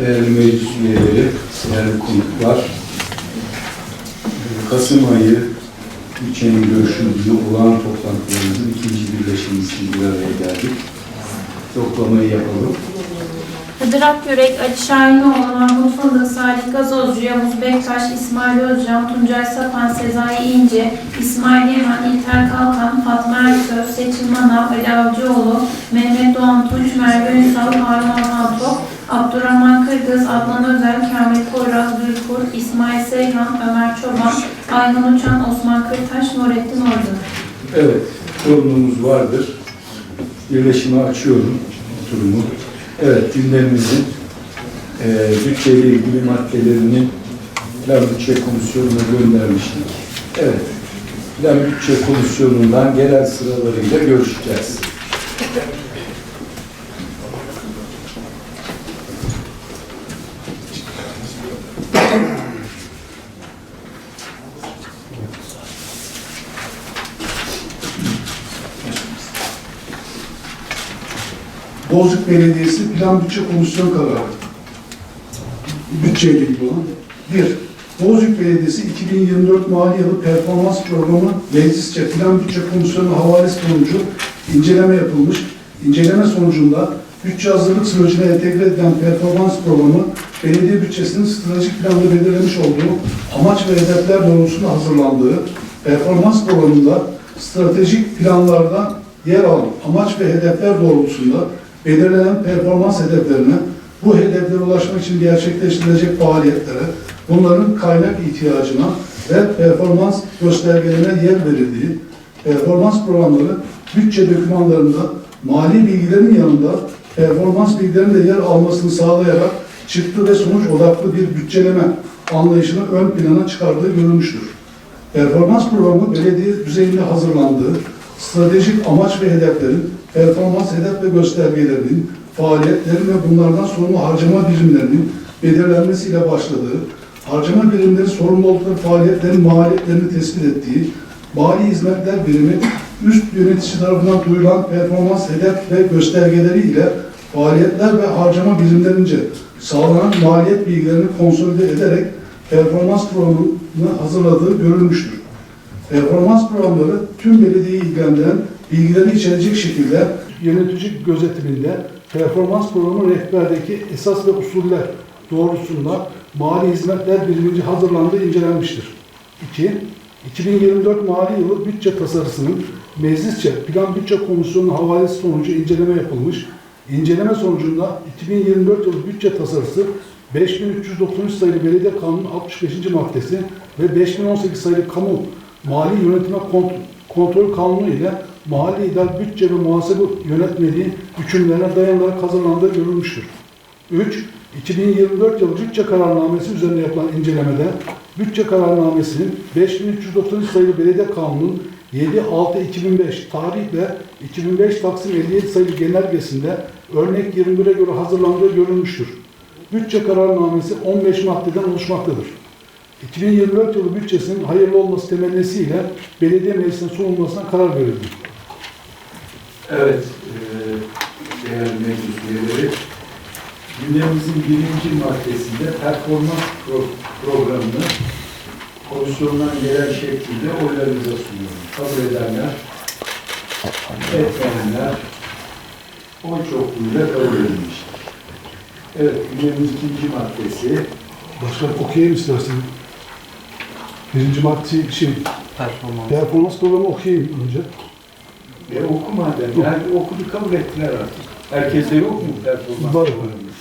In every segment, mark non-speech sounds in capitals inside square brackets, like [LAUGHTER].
değerli meclis üyeleri, değerli konuklar, Kasım ayı bütçenin görüşüldüğü olağan toplantılarımızın ikinci birleşimizde bir araya geldik. Toplamayı yapalım. Hıdır Akyürek, Ali Şahinoğlu, Mahmut Fındık, Salih Gazozcu, Yavuz Bektaş, İsmail Özcan, Tuncay Sapan, Sezai İnce, İsmail Yemen, İlter Kalkan, Fatma Erköz, Seçil Manav, Ali Avcıoğlu, Mehmet Doğan Tunç, Merve Ünsal, Harun Orhan Tok, Abdurrahman Kırgız, Adnan Özel, Kamil Koyraz, Gülkur, İsmail Seyhan, Ömer Çoban, Ayhan Uçan, Osman Kırtaş, Nurettin Ordu. Evet, sorunumuz vardır. Birleşimi açıyorum, oturumu. Evet, gündemimizin e, bütçeyle ilgili maddelerini Plan Bütçe Komisyonu'na göndermiştik. Evet, Plan Bütçe Komisyonu'ndan genel sıralarıyla görüşeceğiz. Bozcuk Belediyesi Plan Bütçe Komisyon kararı. Bütçeyle ilgili olan. Bir, Bozcuk Belediyesi 2024 mali yılı performans programı meclisçe Plan Bütçe Komisyonu havalesi sonucu inceleme yapılmış. İnceleme sonucunda bütçe hazırlık sürecine entegre edilen performans programı belediye bütçesinin stratejik planda belirlemiş olduğu amaç ve hedefler doğrultusunda hazırlandığı performans programında stratejik planlarda yer alan amaç ve hedefler doğrultusunda belirlenen performans hedeflerine, bu hedeflere ulaşmak için gerçekleştirilecek faaliyetlere, bunların kaynak ihtiyacına ve performans göstergelerine yer verildiği performans programları bütçe dokümanlarında mali bilgilerin yanında performans bilgilerinin de yer almasını sağlayarak çıktı ve sonuç odaklı bir bütçeleme anlayışını ön plana çıkardığı görülmüştür. Performans programı belediye düzeyinde hazırlandığı stratejik amaç ve hedeflerin, performans hedef ve göstergelerinin, faaliyetlerin ve bunlardan sorumlu harcama birimlerinin belirlenmesiyle başladığı, harcama birimleri sorumlu oldukları faaliyetlerin maliyetlerini tespit ettiği, mali hizmetler birimi üst yönetici tarafından duyulan performans hedef ve göstergeleri ile faaliyetler ve harcama birimlerince sağlanan maliyet bilgilerini konsolide ederek performans programını hazırladığı görülmüştür. Performans programları tüm belediyeyi ilgilendiren bilgileri içerecek şekilde yönetici gözetiminde performans programı rehberdeki esas ve usuller doğrultusunda mali hizmetler birimince hazırlandığı incelenmiştir. 2. 2024 mali yılı bütçe tasarısının meclisçe Plan Bütçe Komisyonu'nun havalesi sonucu inceleme yapılmış. İnceleme sonucunda 2024 yılı bütçe tasarısı 5393 sayılı Belediye Kanunu 65. maddesi ve 5018 sayılı Kamu Mali Yönetime Kont- Kontrol Kanunu ile Mali İdare Bütçe ve Muhasebe Yönetmeliği hükümlerine dayanarak hazırlandığı görülmüştür. 3. 2024 yılı bütçe kararnamesi üzerine yapılan incelemede bütçe kararnamesinin 5393 sayılı Belediye Kanunu'nun 7-6-2005 tarih ve 2005 Taksim 57 sayılı genelgesinde örnek 21'e göre hazırlandığı görülmüştür. Bütçe kararnamesi 15 maddeden oluşmaktadır. 2024 yılı bütçesinin hayırlı olması temennisiyle belediye meclisine sunulmasına karar verildi. Evet, eee, değerli meclis üyeleri, gündemimizin birinci maddesinde performans pro- programını komisyondan gelen şekilde oylarınıza sunuyorum. Kabul edenler, etmeyenler oy çokluğuyla kabul edilmiştir. Evet, gündemimizin ikinci maddesi Başkan okuyayım istersen. Birinci madde şey, performans. performans programı okuyayım önce. Ve oku madem. Yani okudu kabul ettiler artık. Herkese yok mu performans Var.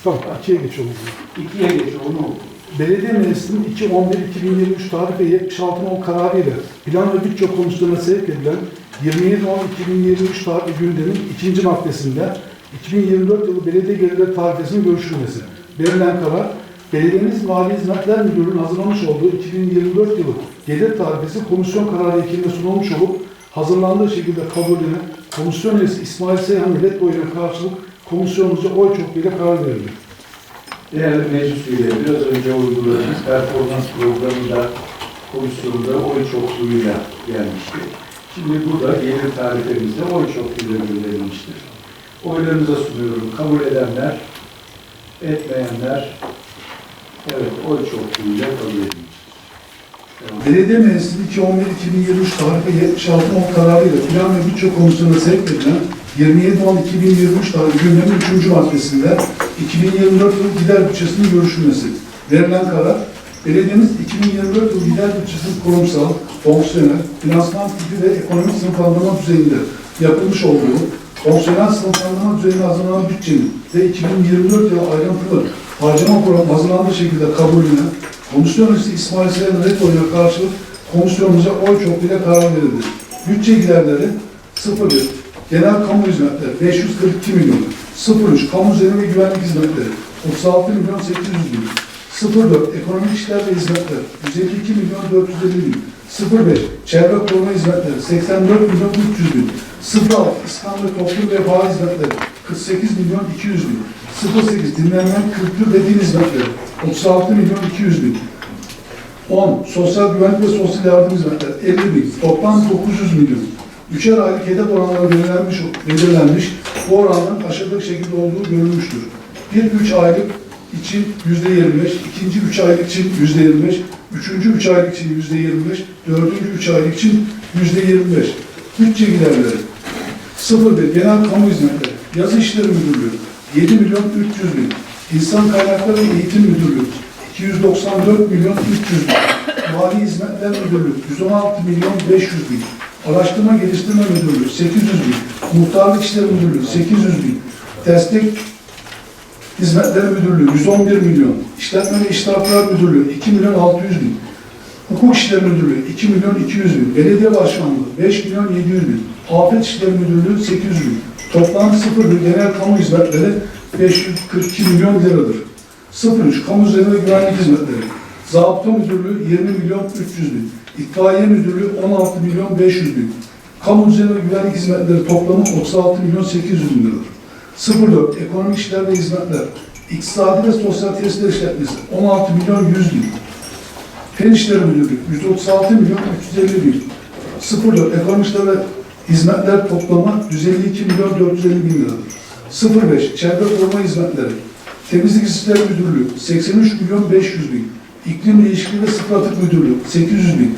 Tamam, ikiye geçiyorum. İkiye geç, onu oku. Belediye Meclisi'nin 2.11.2023 tarih ve 76 nol kararı ile Plan ve Bütçe Komisyonu'na sevk edilen 27.10.2023 tarihli gündemin ikinci maddesinde 2024 yılı belediye gelirleri tarifesinin görüşülmesi. Verilen karar, Belediyemiz Mali Hizmetler Müdürlüğü'nün hazırlamış olduğu 2024 yılı gelir tarifesi komisyon kararı ekibine sunulmuş olup hazırlandığı şekilde kabulüne komisyon üyesi İsmail Seyhan Millet Oyu'na karşılık komisyonumuzca oy çokluğuyla karar verildi. Değerli meclis üyeleri, biraz önce uyguladığımız performans programında komisyonda oy çokluğuyla gelmişti. Şimdi burada gelir tarifemizde oy çokluğuyla gönderilmiştir. Oylarınıza sunuyorum. Kabul edenler, etmeyenler, Evet, oy çokluğuyla kabul edilmiş. Belediye Meclisi'nin 2011-2023 tarihi 76 not kararıyla Plan ve Bütçe Komisyonu'na sevk edilen 27 10 2023 tarihi gündemin 3. maddesinde 2024 yıl gider bütçesinin görüşülmesi. Verilen karar, belediyemiz 2024 yıl gider bütçesinin kurumsal, fonksiyonel, finansman tipi ve ekonomik sınıflandırma düzeyinde yapılmış olduğu, fonksiyonel sınıflandırma düzeyinde hazırlanan bütçenin ve 2024 yılı ayrıntılı harcama programı hazırlandığı şekilde kabulüne, komisyon üyesi İsmail Seyhan Reto'ya karşılık komisyonumuza oy çokluğuyla karar verildi. Bütçe giderleri 01, genel kamu hizmetleri 542 milyon, 03, kamu üzerine ve güvenlik hizmetleri 36 milyon 800 bin, 04, ekonomik işler ve hizmetler 152 milyon 450 bin, 05, çevre koruma hizmetleri 84 milyon 300 bin, 06, İskan ve toplum ve bağ hizmetleri 48 milyon 200 bin, 08, dinlenme, kültür din hizmetleri 36 milyon 200 bin, 10. Sosyal güvenlik ve sosyal yardım hizmetleri 50 bin. Toplam 900 milyon. Üçer aylık hedef oranları belirlenmiş, belirlenmiş. Bu oranların aşağıdaki şekilde olduğu görülmüştür. Bir üç aylık için yüzde 25, ikinci üç aylık için yüzde 25, üçüncü üç aylık için yüzde 25, dördüncü üç aylık için yüzde 25. Bütçe giderleri 01 Genel Kamu Hizmetleri, Yazı İşleri Müdürlüğü 7 milyon 300 bin, İnsan Kaynakları Eğitim Müdürlüğü 294 milyon 300 bin, Mali Hizmetler Müdürlüğü 116 milyon 500 bin, Araştırma Geliştirme Müdürlüğü 800 bin, Muhtarlık İşleri Müdürlüğü 800 bin, Destek Hizmetleri Müdürlüğü 111 milyon, İşletme ve İştiraklar Müdürlüğü 2 milyon 600 bin, Hukuk İşleri Müdürlüğü 2 milyon 200 bin, Belediye Başkanlığı 5 milyon 700 bin, Afet İşleri Müdürlüğü 800 bin, toplam 0 bir genel kamu hizmetleri 542 milyon liradır. 03 Kamu üzerine güvenlik hizmetleri, Zabıta Müdürlüğü 20 milyon 300 bin, İtfaiye Müdürlüğü 16 milyon 500 bin, Kamu üzerine güvenlik hizmetleri toplamı 36 milyon 800 bin liradır. 04 Ekonomik işler ve hizmetler, İktisadi ve Sosyal Tesisler İşletmesi 16 milyon 100 bin, Fen İşleri Müdürlüğü 136 milyon 350 bin. 04 Ekonomik İşler ve Hizmetler toplamı 152 milyon 450 bin liradır. 05 Çevre Koruma Hizmetleri Temizlik Hizmetleri Müdürlüğü 83 milyon 500 bin. İklim Değişikliği ve Müdürlüğü 800 bin.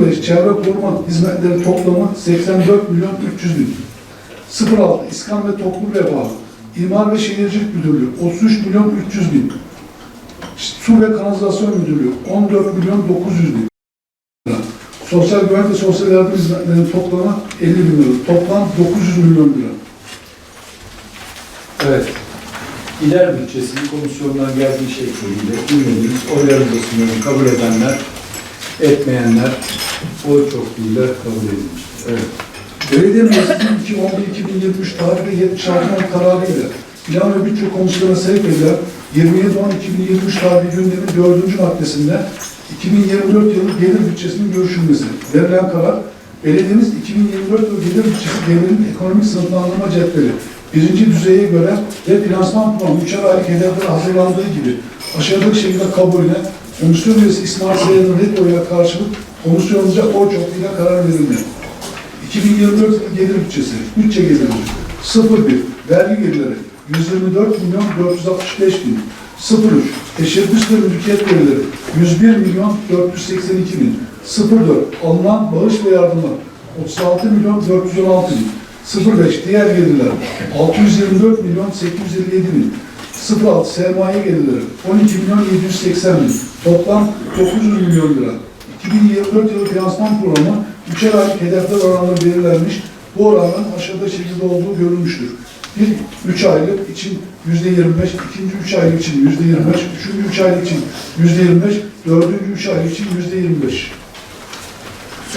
05 Çevre Koruma Hizmetleri toplamı 84 milyon 300 bin. 06 İskan ve Toplum Refahı İmar ve Şehircilik Müdürlüğü 33 milyon 300 bin. Su ve Kanalizasyon Müdürlüğü 14 milyon 900 bin. Sosyal güvenlik ve sosyal yardım hizmetlerinin toplamı 50 bin lira. Toplam 900 milyon lira. Evet. Gider bütçesinin komisyondan geldiği şekliyle dinlediniz. Oylarınızı sunuyorum. Kabul edenler, etmeyenler oy çokluğuyla kabul edilmiştir. Evet. Belediye Meclisi'nin 2011-2023 tarih ve 76 not kararıyla Plan ve Bütçe Komisyonu'na sevk edilen 27-10-2023 tarihi gündemin 4. maddesinde 2024 yılı gelir bütçesinin görüşülmesi. Verilen karar, belediyemiz 2024 yılı gelir bütçesi gelirin ekonomik sınıflandırma cetveli birinci düzeye göre ve finansman programı üçer aylık hedefler hazırlandığı gibi aşağıdaki şekilde kabulüne komisyon üyesi İsmail Seyhan'ın retoyla karşılık komisyonunca oy çokluğuyla karar verildi. 2024 yılı gelir bütçesi, bütçe geliri 01 vergi gelirleri 124 milyon 465 bin 03 teşebbüs ve mülkiyet gelirleri 101 milyon 482 bin. 04 alınan bağış ve yardımlar 36 milyon 416 bin. 05 diğer gelirler. 624 milyon 857 bin. 06 sermaye gelirleri. 12 milyon 780 bin. Toplam 900 milyon lira. 2024 yılı finansman programı üçer aylık hedefler oranları belirlenmiş. Bu oranların aşağıda şekilde olduğu görülmüştür. Bir, üç aylık için yüzde yirmi beş, ikinci üç aylık için yüzde yirmi beş, üçüncü üç aylık için yüzde yirmi beş, dördüncü üç aylık için yüzde yirmi beş.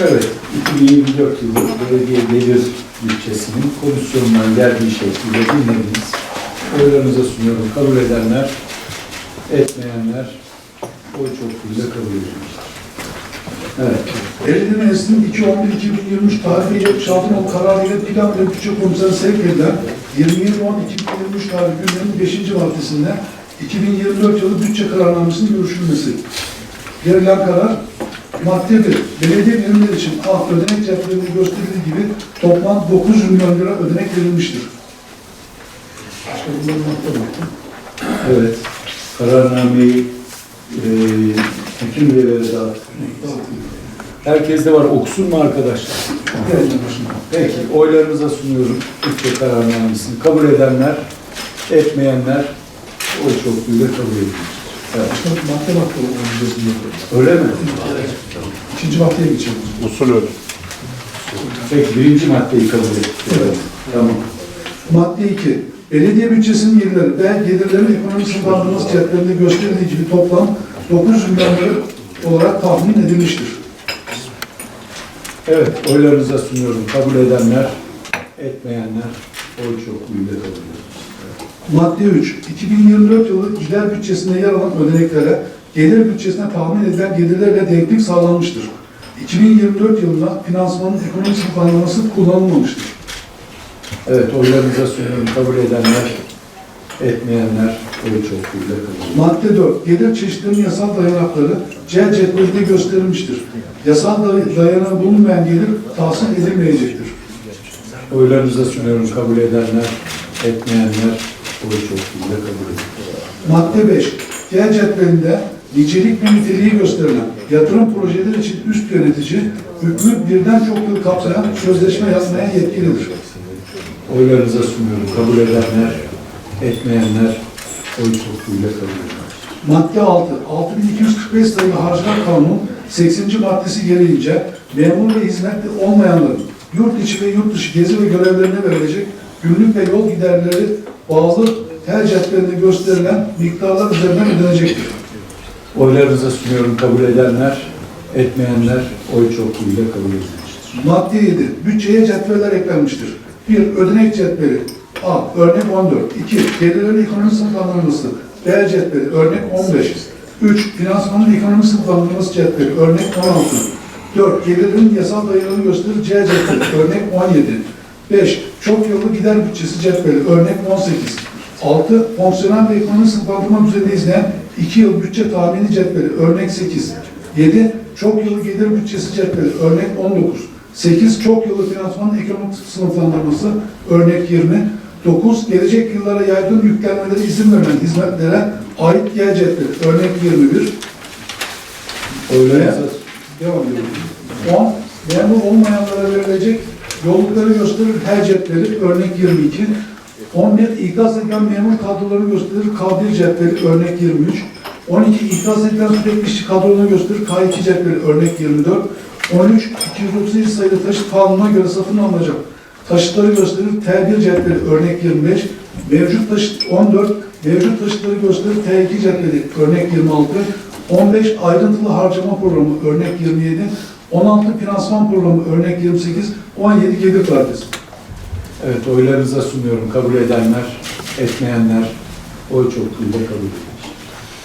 Evet, 2024 yılı belediye gelir bütçesinin komisyonundan geldiği şekliyle dinlediniz. Oylarınıza sunuyorum. Kabul edenler, etmeyenler oy çokluğuyla kabul edilmiştir. Evet. Belediye Meclisi'nin 2.11.2023 tarihi 76 not kararıyla plan ve bütçe komisyonu sevk edilen 27.10.2023 tarihi gündemin 5. maddesinde 2024 yılı bütçe kararnamesinin görüşülmesi. Verilen karar madde 1. Belediye birimleri için A. Ödenek ceplerinde gösterildiği gibi toplam 900 milyon lira ödenek verilmiştir. Başka bunların madde? Evet. Kararnameyi Ee, bütün üyelere dağıttık. Herkeste var. Okusun mu arkadaşlar? Peki, oylarınıza sunuyorum. Bütçe kararnamesini kabul edenler, etmeyenler oy çokluğuyla kabul edilir. Evet. Madde madde olacağız. Öyle mi? İkinci maddeye geçelim. Usul öyle. Peki, birinci maddeyi kabul ettik. Evet. Tamam. Madde 2. Belediye bütçesinin gelirleri ve gelirlerin ekonomik sınıflandırması cetvelinde gösterildiği gibi toplam 900 milyon lira olarak tahmin edilmiştir. Evet, oylarınıza sunuyorum. Kabul edenler, etmeyenler oy çokluğuyla kabul edilir. Madde 3. 2024 yılı gider bütçesinde yer alan ödeneklere gelir bütçesine tahmin edilen gelirlerle denklik sağlanmıştır. 2024 yılında finansmanın ekonomik sınıflandırması kullanılmamıştır. Evet, oylarınıza sunuyorum. Kabul edenler, etmeyenler kabul edilir. Madde 4. Gelir çeşitlerinin yasal dayanakları C cetvelinde gösterilmiştir. Yasal day- dayanağı bulunmayan gelir tahsil edilmeyecektir. Oylarınıza sunuyorum. Kabul edenler, etmeyenler oy çokluğuyla kabul edilir. Madde 5. G cetvelinde nicelik ve niteliği gösterilen yatırım projeleri için üst yönetici hükmü birden çok yıl kapsayan sözleşme yapmaya yetkilidir. Oylarınıza sunuyorum. Kabul edenler, etmeyenler oy çokluğuyla kabul edilir. Madde 6. 6245 sayılı Harcılar Kanunu 80. maddesi gereğince memur ve hizmetli olmayanların yurt içi ve yurt dışı gezi ve görevlerine verilecek günlük ve yol giderleri bağlı her cetvelinde gösterilen miktarlar üzerinden ödenecektir. Oylarınıza sunuyorum. Kabul edenler, etmeyenler oy çokluğuyla kabul edilir. Madde 7. Bütçeye cetveller eklenmiştir. 1. Ödenek cetveli. A. Örnek 14. 2. Gelirlerin ekonomik sınıflandırması. B cetveli. Örnek 15. 3. Finansmanın ekonomik sınıflandırması cetveli. Örnek 16. 4. Gelirlerin yasal dayanığını gösterir C cetveli. Örnek 17. 5. Çok yıllık gider bütçesi cetveli. Örnek 18. 6. Fonksiyonel ve ekonomik sınıflandırma düzeni izleyen 2 yıl bütçe tahmini cetveli. Örnek 8. 7. Çok yıllık gelir bütçesi cetveli. Örnek 19. 8. Çok yıllık finansmanın ekonomik sınıflandırması. Örnek 20. 9. Gelecek yıllara yaygın yüklenmelere izin verilen hizmetlere ait G cetveli. Örnek 21. Oylarınıza Devam ediyorum. 10. Memur olmayanlara verilecek yollukları gösterir her cetveli. Örnek 22. 11. İkaz edilen memur kadrolarını gösterir K1 cetveli. Örnek 23. 12. İkaz edilen sürekli işçi kadrolarını gösterir K2 cetveli. Örnek 24. 13. 237 sayılı taşıt kanununa göre satın alınacak taşıtları gösterir T1 cetveli. Örnek 25. Mevcut taşıt 14. Mevcut taşıtları gösterir T2 cetveli. Örnek 26. 15 ayrıntılı harcama programı örnek 27, 16 finansman programı örnek 28, 17 gelir tarifesi. Evet, oylarınıza sunuyorum. Kabul edenler, etmeyenler oy çokluğuyla kabul edilir.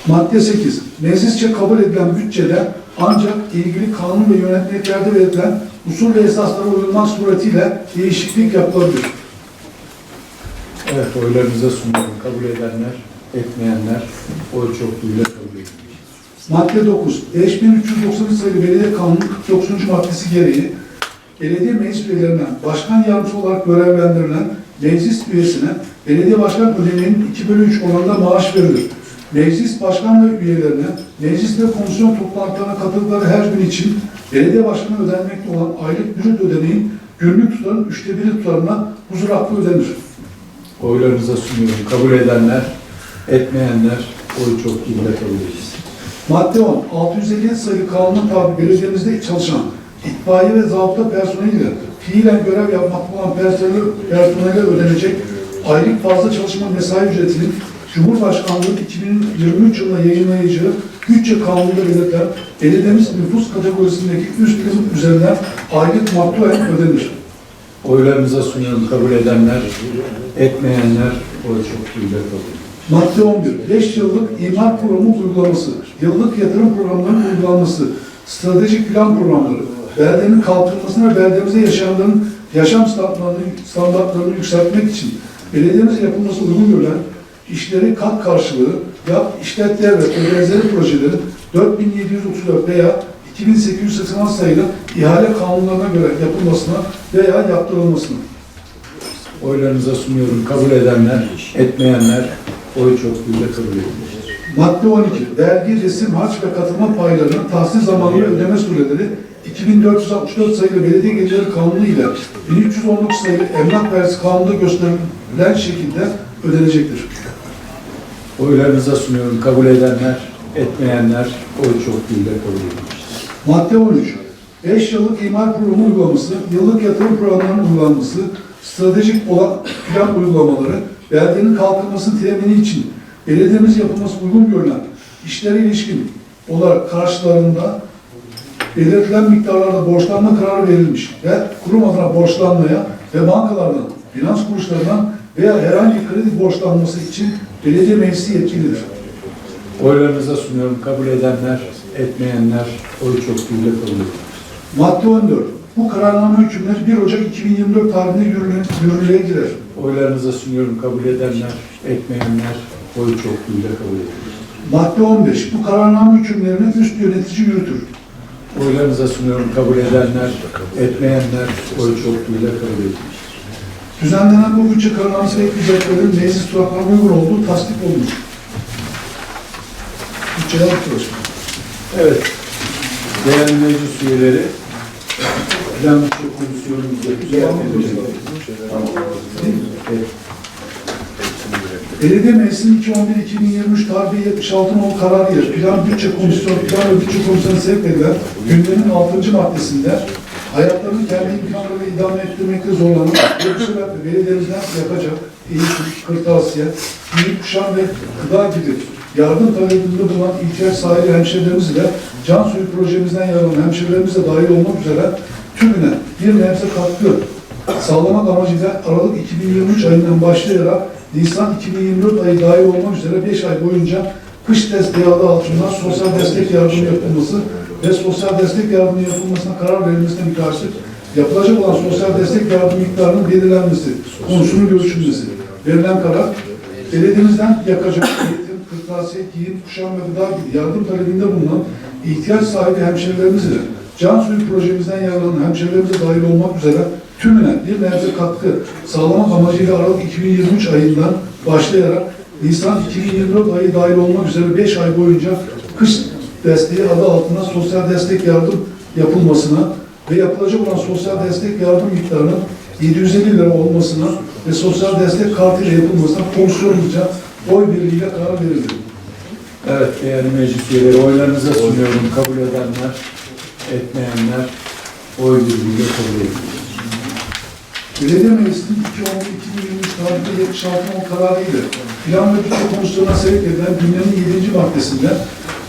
Madde 8. Meclisçe kabul edilen bütçede ancak ilgili kanun ve yönetmeliklerde verilen usul ve esaslara uyulmak suretiyle değişiklik yapılabilir. Evet, oylarınıza sunuyorum. Kabul edenler, etmeyenler oy çokluğuyla kabul edilir. Madde 9. 5393 sayılı Belediye Kanunu 49. maddesi gereği belediye meclis üyelerinden başkan yardımcısı olarak görevlendirilen meclis üyesine belediye başkan ödeneğinin 2 bölü 3 oranında maaş verilir. Meclis başkan ve üyelerine meclis ve komisyon toplantılarına katıldıkları her gün için belediye başkanı ödenmekte olan aylık brüt ödeneğin günlük tutarın üçte biri tutarına huzur hakkı ödenir. Oylarınıza sunuyorum. Kabul edenler, etmeyenler oy çokluğuyla kabul edilir. Madde 10. 657 sayılı kanuna tabi belediyemizde çalışan itfaiye ve zabıta personeliyle fiilen görev yapmakta olan personel, personele ödenecek aylık fazla çalışma mesai ücretinin Cumhurbaşkanlığı 2023 yılında yayınlayacağı bütçe kanununda belirtilen belediyemiz nüfus kategorisindeki üst limit üzerinden aylık maktulen ödenir. Oylarınıza sunuyorum. Kabul edenler, etmeyenler oy çokluğuyla kabul edilir. Madde 11. 5 yıllık imar programı uygulaması, yıllık yatırım programlarının uygulanması, stratejik plan programları, beldenin kalkınmasına ve beldemizde yaşayanların yaşam standartlarını, standartlarını yükseltmek için belediyemize yapılması uygun görülen işleri kat karşılığı, yap, işlet devlet ve benzeri projelerin 4734 veya 2886 sayılı ihale kanunlarına göre yapılmasına veya yaptırılmasına. Oylarınıza sunuyorum. Kabul edenler, etmeyenler oy çokluğuyla kabul edilir. Madde 12. Vergi, resim, harç ve katılma paylarının tahsil zamanı ve ödeme süreleri 2464 sayılı Belediye Gelirleri Kanunu ile 1319 sayılı Emlak Vergisi Kanunu'nda gösterilen şekilde ödenecektir. Oylarınıza sunuyorum. Kabul edenler, etmeyenler oy çokluğuyla kabul edilmiştir. Madde 13. 5 yıllık imar programı uygulaması, yıllık yatırım programlarının uygulanması, stratejik olan plan uygulamaları, beldenin kalkınmasının temini için belediyemiz yapılması uygun görülen işlere ilişkin olarak karşılarında belirtilen miktarlarda borçlanma kararı verilmiş ve kurum adına borçlanmaya ve bankalardan, finans kuruluşlarından veya herhangi kredi borçlanması için belediye meclisi yetkilidir. Oylarınıza sunuyorum. Kabul edenler, etmeyenler oy çokluğuyla kabul edilmiştir. Madde 14. Bu kararname hükümleri 1 Ocak 2024 tarihinde yürürlüğe, girer. Oylarınıza sunuyorum. Kabul edenler, etmeyenler oy çokluğuyla kabul edilmiştir. Madde 15. Bu kararname hükümlerini üst yönetici yürütür. Oylarınıza sunuyorum. Kabul edenler, etmeyenler oy çokluğuyla kabul edilmiştir. Düzenlenen bu bütçe kararnamesi ve ekleyeceklerin meclis tutaklarına uygun olduğu tasdik olunur. Bütçeler bitti Evet. Değerli meclis üyeleri, Plan Bütçe Komisyonumuzda Devam düzenlenecek. ediyoruz. Evet. Belediye Meclisi'nin 2011-2023 tarihi 76 nolu kararı ile Plan Bütçe Komisyonu, Plan ve Bütçe Komisyonu sevk edilen gündemin 6. maddesinde hayatlarını kendi imkanlarıyla idame ettirmekte zorlanan yoksullar ve belediyemizden yapacak eğitim, kırtasiye, giyim, kuşam ve gıda gibi yardım talebinde bulunan ihtiyaç sahibi hemşehrilerimiz ile can suyu projemizden yararlanan hemşehrilerimiz dahil olmak üzere tümüne bir nebze katkı sağlamak amacıyla Aralık 2023 ayından başlayarak Nisan 2024 ayı dahil olmak üzere 5 ay boyunca kış desteği adı altında sosyal destek yardımı yapılması ve sosyal destek yardımı yapılmasına karar verilmesine müteakip yapılacak olan sosyal destek yardım miktarının belirlenmesi konusunun görüşülmesi. Verilen karar belediyemizden yakacak [LAUGHS] eğitim, kırtasiye, giyim, kuşam ve gıda gibi yardım talebinde bulunan ihtiyaç sahibi hemşehrilerimiz ile can suyu projemizden yararlanan hemşehrilerimize dahil olmak üzere tümüne bir nebze katkı sağlamak amacıyla Aralık 2023 ayından başlayarak Nisan 2024 ayı dahil olmak üzere 5 ay boyunca kış desteği adı altında sosyal destek yardım yapılmasına ve yapılacak olan sosyal destek yardım miktarının 750 lira olmasına ve sosyal destek kartıyla yapılmasına komisyonumuzca oy birliğiyle karar verildi. Evet değerli meclis üyeleri oylarınıza sunuyorum. Kabul edenler, etmeyenler oy birliğiyle kabul edilmiştir. Belediye Meclisi'nin 2011-2023 tarihinde 76 nolu kararı ile Plan ve Bütçe Komisyonu'na sevk edilen günlerin 7. maddesinde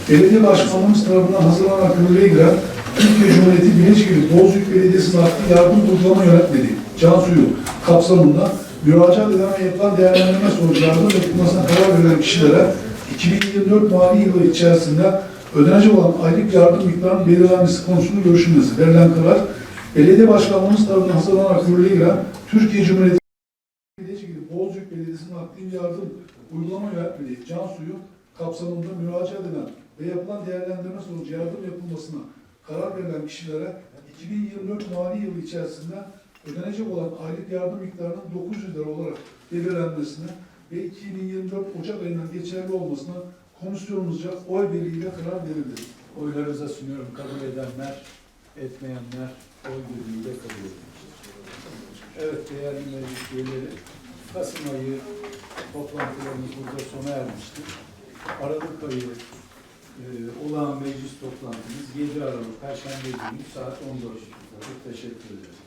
Belediye Başkanlığımız tarafından hazırlanan yürürlüğe giren Türkiye Cumhuriyeti Bilecikli Bozüyük Belediyesi'nin hakkı yardım uygulama yönetmeliği, can suyu kapsamında müracaat eden ve yapılan değerlendirme yardım yapılmasına karar verilen kişilere 2024 mali yılı içerisinde ödenecek olan aylık yardım miktarının belirlenmesi konusunda görüşülmesi. Verilen karar Belediye Başkanlığımız tarafından yürürlüğe giren Türkiye Cumhuriyeti Bozüyük Belediyesi'nin aktif yardım uygulama yönetmeliği can suyu kapsamında müracaat eden ve yapılan değerlendirme sonucu yardım yapılmasına karar verilen kişilere 2024 mali yılı içerisinde ödenecek olan aylık yardım miktarının 900 lira olarak belirlenmesine ve 2024 Ocak ayından geçerli olmasına komisyonumuzca oy birliğiyle karar verildi. Oylarınıza sunuyorum. Kabul edenler, etmeyenler oy birliğiyle kabul edilmiştir. Evet değerli meclis üyeleri, Kasım ayı toplantılarımız burada sona ermiştir. Aralık ayı e, olağan meclis toplantımız 7 Aralık Perşembe günü saat 14.00. Çok teşekkür ederim.